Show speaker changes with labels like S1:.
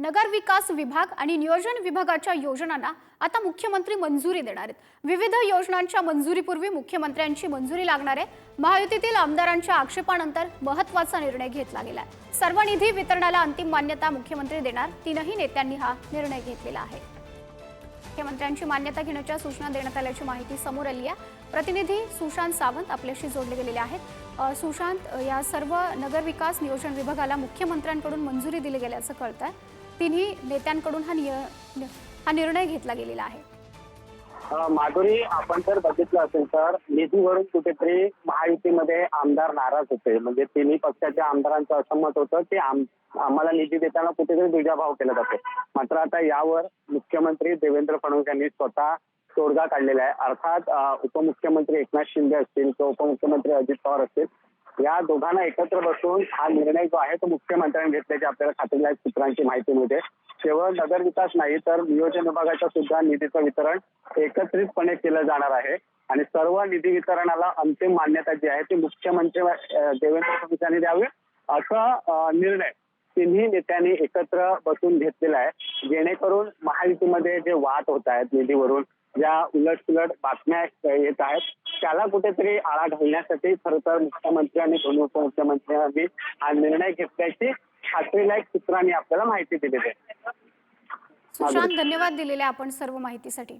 S1: नगर विकास विभाग आणि नियोजन विभागाच्या योजनांना आता मुख्यमंत्री मंजुरी देणार आहेत. विविध योजनांच्या मंजुरीपूर्वी मुख्यमंत्र्यांची मंजुरी लागणार आहे. महायुतीतील आमदारांच्या आक्षेपानंतर महत्त्वाचा निर्णय घेतला गेला आहे. सर्व निधी वितरणाला अंतिम मान्यता मुख्यमंत्री देणार. तीनही नेत्यांनी हा निर्णय घेतलेला आहे. मुख्यमंत्र्यांची मान्यता घेण्याच्या सूचना देण्यात आल्याची माहिती समोर आली आहे. प्रतिनिधी सुशांत सावंत आपल्याशी जोडले गेलेले आहेत. सुशांत या सर्व नगर विकास नियोजन विभागाला मुख्यमंत्र्यांकडून मंजुरी दिली गेल्याचं कळत आहे तिन्ही नेत्यांकडून हा निय हा निर्णय घेतला गेलेला आहे.
S2: माधुरी आपण जर बघितलं असेल तर निधीवरून कुठेतरी महायुतीमध्ये आमदार नाराज होते. म्हणजे तिन्ही पक्षाच्या आमदारांचं असं मत होतं की आम्हाला निधी देताना कुठेतरी दुजाभाव केला जातो. मात्र आता यावर मुख्यमंत्री देवेंद्र फडणवीस यांनी स्वतः तोडगा काढलेला आहे. अर्थात उपमुख्यमंत्री एकनाथ शिंदे असतील किंवा उपमुख्यमंत्री अजित पवार असतील या दोघांना एकत्र बसून हा निर्णय जो आहे तो मुख्यमंत्र्यांनी घेतल्याची आपल्याला खात्रीलायक सूत्रांची माहिती मिळते केवळ नगर विकास नाही तर नियोजन विभागाच्या सुद्धा निधीचं वितरण एकत्रितपणे केलं जाणार आहे. आणि सर्व निधी वितरणाला अंतिम मान्यता जी आहे ती मुख्यमंत्री देवेंद्र फडणवीस यांनी द्यावी असा निर्णय तिन्ही नेत्यांनी एकत्र बसून घेतलेला आहे. जेणेकरून महायुतीमध्ये जे वाद होत आहेत निधीवरून ज्या उलट सुलट बातम्या येत आहेत त्याला कुठेतरी आळा घालण्यासाठी खरं तर मुख्यमंत्री आणि दोन्ही उपमुख्यमंत्र्यांनी हा निर्णय घेतल्याची खात्रीलायक सूत्रांनी आपल्याला माहिती दिलेली आहे.
S1: सुशांत धन्यवाद दिलेल्या आपण सर्व माहितीसाठी.